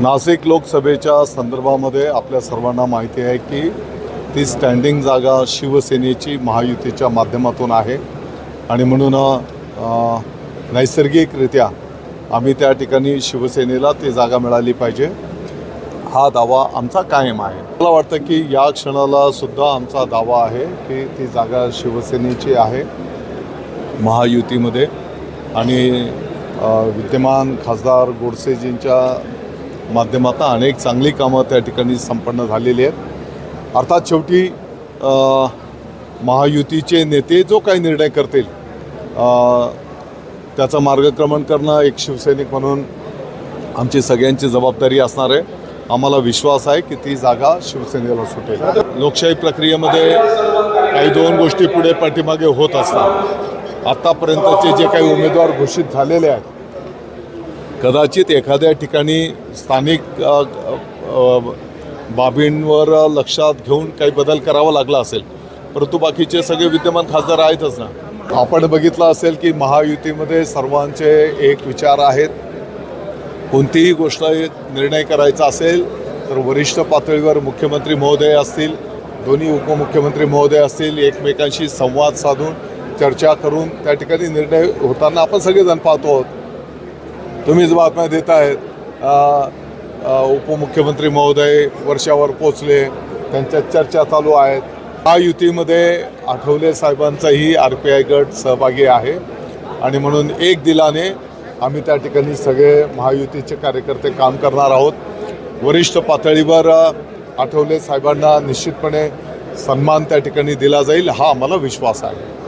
नाशिक लोकसभेच्या संदर्भामध्ये आपल्या सर्वांना माहिती आहे की ती स्टँडिंग जागा शिवसेनेची महायुतीच्या माध्यमातून आहे. आणि म्हणून नैसर्गिकरित्या आम्ही त्या ठिकाणी शिवसेनेला ती जागा मिळाली पाहिजे. हा दावा आमचा कायम आहे. मला वाटतं की या क्षणाला सुद्धा आमचा दावा आहे की ती जागा शिवसेनेची आहे महायुतीमध्ये. आणि विद्यमान खासदार गोडसेजींच्या माध्यमातून अनेक चांगली कामं त्या ठिकाणी संपन्न झालेली आहेत. अर्थात शेवटी महायुतीचे नेते जो काही निर्णय करतील त्याचं मार्गक्रमण करणं एक शिवसैनिक म्हणून आमची सगळ्यांची जबाबदारी असणार आहे. आम्हाला विश्वास आहे की ती जागा शिवसेनेला सुटेल. लोकशाही प्रक्रियेमध्ये काही दोन गोष्टी पुढे पाठीमागे होत असतात. आत्तापर्यंतचे जे काही उमेदवार घोषित झालेले आहेत कदाचित एखाद्या ठिकाणी स्थानिक बाबींवर लक्षात घेऊन काही बदल करावा लागला असेल परंतु बाकीचे सगळे विद्यमान खासदार आहेतच ना. आपण बघितलं असेल की महायुतीमध्ये सर्वांचे एक विचार आहेत कोणतीही गोष्ट निर्णय करायचा असेल तर वरिष्ठ पातळीवर मुख्यमंत्री महोदय असतील दोन्ही उपमुख्यमंत्री महोदय असतील एकमेकांशी संवाद साधून चर्चा करून त्या ठिकाणी निर्णय होताना आपण सगळेजण पाहतो आहोत. तुम्हीच बातम्या देत आहेत उपमुख्यमंत्री महोदय वर्षावर पोचले त्यांच्या चर्चा चालू आहेत. महायुतीमध्ये आठवले साहेबांचाही आर पी आय गट सहभागी आहे. आणि म्हणून एक दिलाने आम्ही त्या ठिकाणी सगळे महायुतीचे कार्यकर्ते काम करणार आहोत. वरिष्ठ पातळीवर आठवले साहेबांना निश्चितपणे सन्मान त्या ठिकाणी दिला जाईल हा आम्हाला विश्वास आहे.